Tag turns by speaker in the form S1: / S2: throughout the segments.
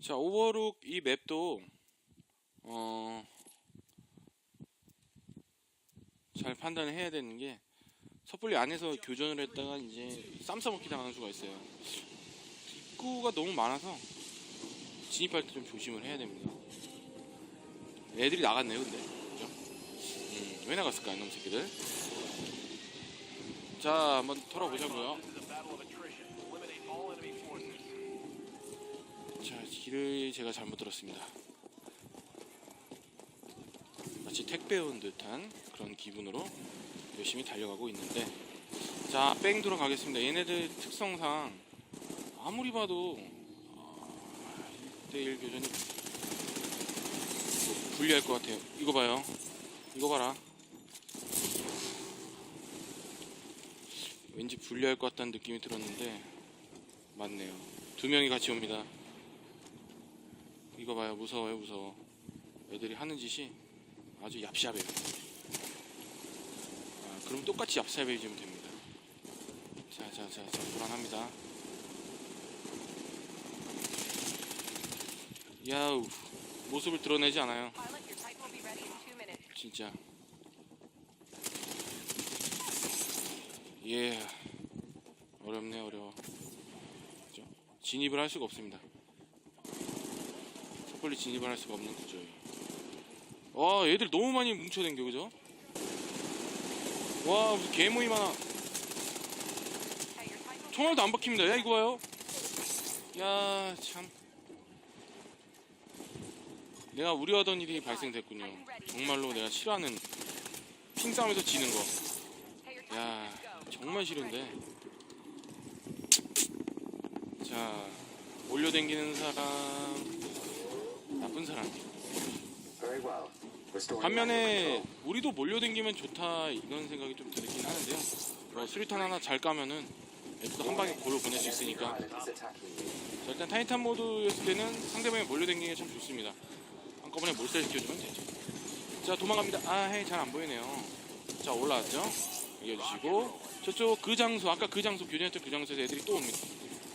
S1: 자, 오버룩 이 맵도 어, 잘 판단을 해야 되는 게 섣불리 안에서 교전을 했다가 이제 쌈 싸먹기 당하는 수가 있어요. 입구가 너무 많아서 진입할 때 좀 조심을 해야 됩니다. 애들이 나갔네요, 근데. 그죠? 음, 왜 나갔을까, 이놈 새끼들? 자, 한번 털어보자고요. 자, 길을 제가 잘못 들었습니다. 마치 택배 온 듯한 그런 기분으로 열심히 달려가고 있는데 자, 뺑 들어가겠습니다. 얘네들 특성상 아무리 봐도 1대1 교전이 뭐 불리할 것 같아요. 이거 봐요. 이거 봐라. 왠지 불리할 것 같다는 느낌이 들었는데 맞네요. 두 명이 같이 옵니다. 이거 봐요. 무서워요, 무서워. 애들이 하는 짓이 아주 얍삽해요. 아, 그럼 똑같이 얍삽해지면 됩니다. 자, 자, 자, 자, 불안합니다. 야우, 모습을 드러내지 않아요. 진짜. 예. 어렵네, 어려워. 진입을 할 수가 없습니다. 섣불리 진입을 할 수가 없는 구조예요. 와, 얘들 너무 많이 뭉쳐댕겨, 그죠? 와, 무슨 개모임 하나. 총알도 안 박힙니다. 야, 이거 봐요. 야, 참. 내가 우려하던 일이 발생됐군요. 정말로 내가 싫어하는 핑 싸움에서 지는 거. 야. 정말 싫은데. 자, 몰려댕기는 사람, 나쁜 사람.
S2: Very well. Restoring
S1: 반면에 우리도 몰려댕기면 좋다 이런 생각이 좀 들긴 하는데요. 뭐 수리탄 하나 잘 까면은 애들도 한 방에 골을 보낼 수 있으니까. 자, 일단 타이탄 모드였을 때는 상대방이 몰려댕기는 게 참 좋습니다. 한꺼번에 몰살 시켜주면 되죠. 자, 도망갑니다. 아, 헤이, 잘 안 보이네요. 자, 올라왔죠? 이겨주시고. 저쪽 그 장소, 아까 그 장소, 교전했던 그 장소에서 애들이 또 옵니다.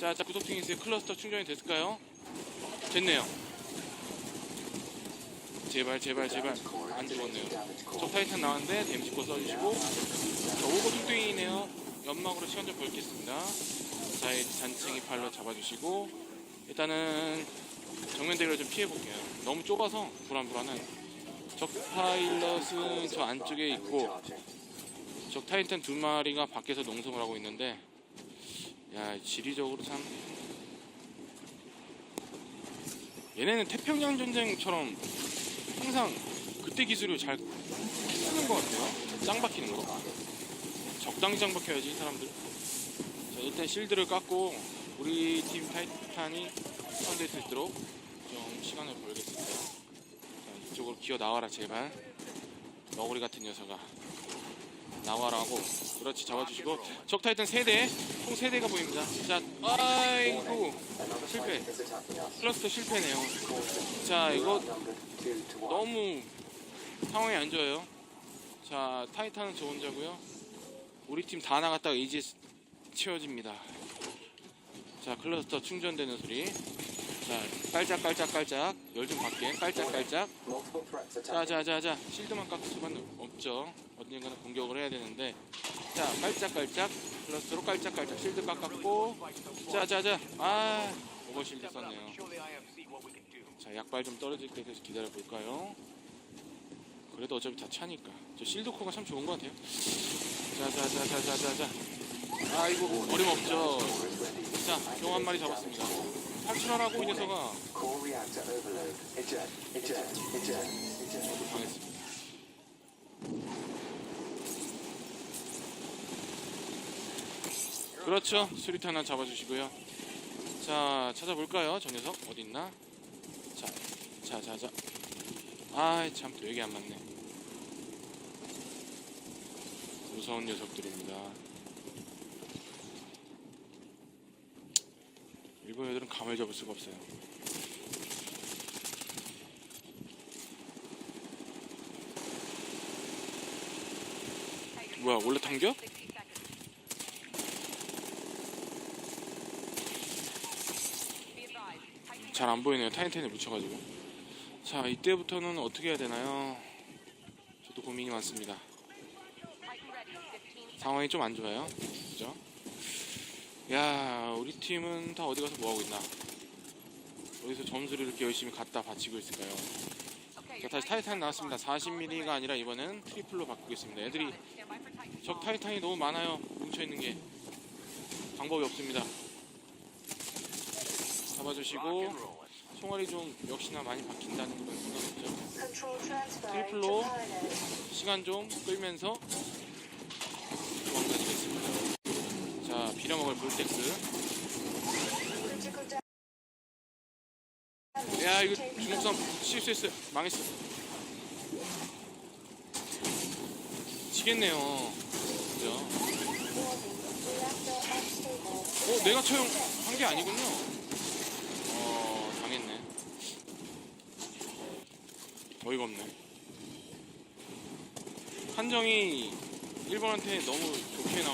S1: 자, 자, 구독팅이스의 클러스터 충전이 됐을까요? 됐네요. 제발, 제발, 제발. 안 죽었네요. 적 타이탄 나왔는데, 데미지 코 써주시고. 자, 오버 뚱뚱이네요. 연막으로 시간 좀 벌겠습니다. 자, 이 잔챙이 팔로 잡아주시고. 일단은 정면 대결 좀 피해볼게요. 너무 좁아서 불안불안한. 적 파일럿은 저 안쪽에 있고, 적 타이탄 두 마리가 밖에서 농성을 하고 있는데, 야, 지리적으로 참. 얘네는 태평양 전쟁처럼 항상 그때 기술을 잘 쓰는 것 같아요. 짱 박히는 거. 적당히 짱 박혀야지, 이 사람들. 자, 일단 실드를 깎고, 우리 팀 타이탄이 선될 수 있도록 좀 시간을 벌겠습니다. 자, 이쪽으로 기어 나와라, 제발. 너구리 같은 녀석아. 나와라고. 그렇지, 잡아주시고. 적 타이탄 3대, 총 3대가 보입니다. 자, 아이고. 실패. 클러스터 실패네요. 자, 이거. 너무 상황이 안 좋아요. 자, 타이탄은 저 혼자고요. 우리 팀 다 나갔다가 이제 채워집니다. 자, 클러스터 충전되는 소리. 자, 깔짝깔짝깔짝. 열 좀 받게. 깔짝깔짝. 자. 자, 자, 자. 실드만 깎을 수밖에 없죠. 언젠가는 공격을 해야 되는데. 자, 깔짝깔짝. 클러스터로 깔짝깔짝. 실드 깎았고. 자, 자, 자. 아, 오버실드 썼네요. 자, 약발 좀 떨어질 때까지 기다려 볼까요? 그래도 어차피 다 차니까. 저 실드 코가 참 좋은 것 같아요. 자, 자, 자, 자, 자, 자, 자. 아이고, 어림없죠. 자, 경 한 마리 잡았습니다. 탈출하라고 이 녀석아. 그렇죠. 수리탄 하나 잡아주시고요. 자, 찾아볼까요? 저 녀석 어딨나? 자, 자, 자, 자. 아이 참 또 여기 안 맞네. 무서운 녀석들입니다. 일본 애들은 감을 잡을 수가 없어요. 뭐야 원래 당겨?
S3: 60 seconds. Be advised, Titan
S1: 잘안 보이네요. 타이탄에 묻혀가지고. 자, 이때부터는 어떻게 해야 되나요? 저도 고민이 많습니다.
S3: Titan ready. 15
S1: 상황이 좀 안 좋아요. 그죠? 야, 우리 팀은 다 어디 가서 뭐 하고 있나? 어디서 점수를 이렇게 열심히 갖다 바치고 있을까요? 자, 다시 타이탄 나왔습니다. 40mm가 아니라 이번엔 트리플로 바꾸겠습니다. 애들이. 적 타이탄이 너무 많아요. 뭉쳐 있는 게 방법이 없습니다. 잡아주시고 총알이 좀 역시나 많이 박힌다는 그런 생각이죠. 트리플로. 시간 좀 끌면서 도망다니겠습니다.
S4: Damage.
S1: 야, 이거 중국산 실수했어요. 망했어. 지겠네요. 그죠? 어, 내가 처형한 게 아니군요. 어, 당했네. 어이가 없네. 판정이 일본한테 너무 좋게 나오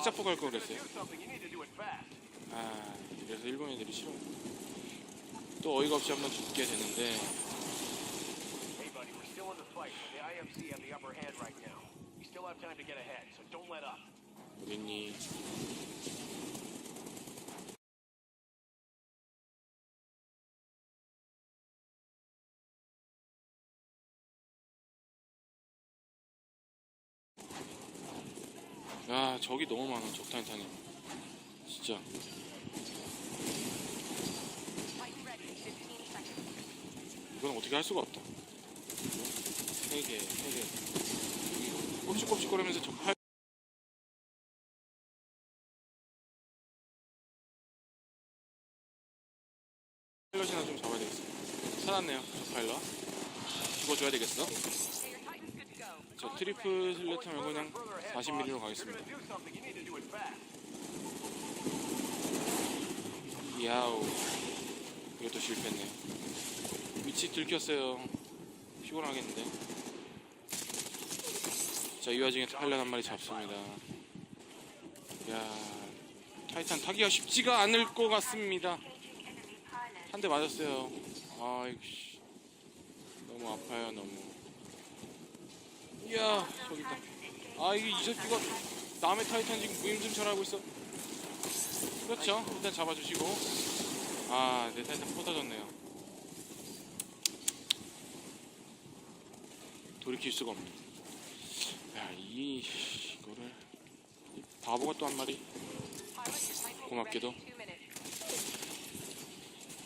S1: 그냥 핵자포 갈걸 그랬어요. 아, 그래서 일본 애들이 싫어. 또 어이가 없이 한번 죽게 되는데,
S5: we're
S1: 야, 적이 너무 많아, 적탄탄이. 진짜.
S3: Titan ready. 15 seconds.
S1: 이건 어떻게 할 수가 없다. 세 개, 세 개. 여기 꼽직꼽직거리면서 적팔. 파일럿이나 좀 잡아야 되겠어. 살았네요, 적파일럿. 죽어줘야 되겠어. 저 트리플 슬래트 말고 그냥 40mm로
S5: You're
S1: 가겠습니다. 야우. 이것도 실패했네요. 위치 들켰어요. 피곤하겠는데. 자, 이 와중에 파일럿 한 마리 잡습니다. 야, 타이탄 타기가 쉽지가 않을 것 같습니다. 한 대 맞았어요. 아이씨. 너무 아파요, 너무. 이야, 저기 있다. 아, 이게 이 새끼가 남의 타이탄 지금 무임승 전하고 있어. 그렇죠. 일단 잡아주시고. 아, 내 타이탄 포터졌네요. 돌이킬 수가 없네. 야, 이, 이거를. 이 바보가 또 한 마리. 고맙게도.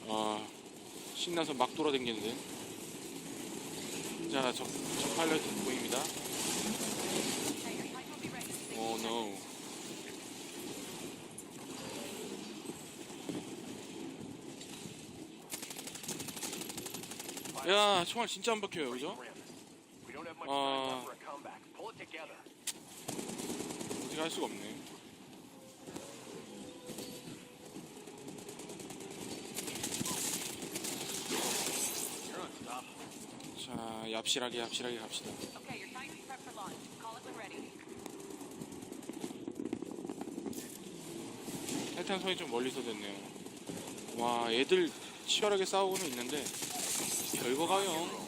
S1: 아, 신나서 막 돌아다니는데. 자, 적, 적 파일 있습니다. 오, 노. 야, 총알 진짜 안 박혀요, 그죠?
S5: 아,
S1: 어떻게 할 수가 없네. 자, 얍실하게 얍실하게 갑시다. 타이탄 선이 좀 멀리서 됐네요. 와, 애들 치열하게 싸우고는 있는데 별거 가요.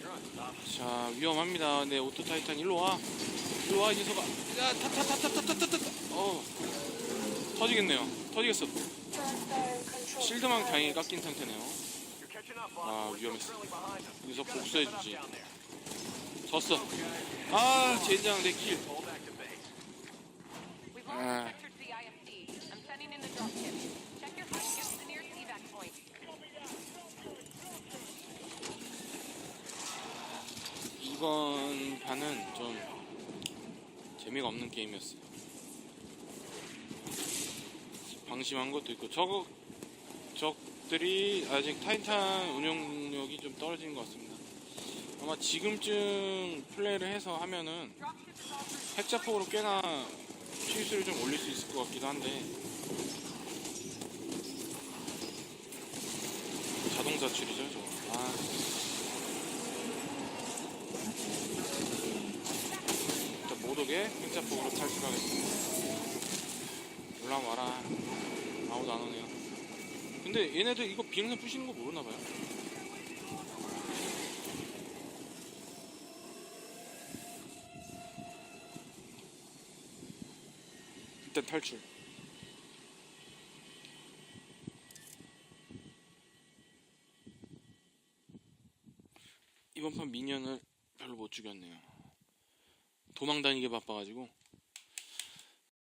S5: You're unstoppable.
S1: 자, 위험합니다. 네, 오토 타이탄 일로 와. 일로 와, 이 녀석아. 야, 타, 타, 타, 타, 타, 타, 타, 타. 어, 터지겠네요. 터지겠어.
S4: To
S1: 다행히. 깎인 상태네요. 아, 위험했어. 이 녀석 복수해주지. 졌어. 아, 젠장 내 킬. Ah.
S3: point.
S1: 이번 판은 좀 재미가 없는 게임이었어요. 방심한 것도 있고 적 적들이 아직 타이탄 운영력이 좀 떨어지는 것 같습니다. 아마 지금쯤 플레이를 해서 하면은. 핵자폭으로 꽤나 실수를 좀 올릴 수 있을 것 같기도 한데 자동 자출이죠 저거. 아. X자폭으로 탈출하겠습니다. 올라와라. 아무도 안 오네요. 근데 얘네들 이거 비행선 부시는 거 모르나봐요. 일단 탈출. 이번 판 미니언을 별로 못 죽였네요. 도망 다니게 바빠가지고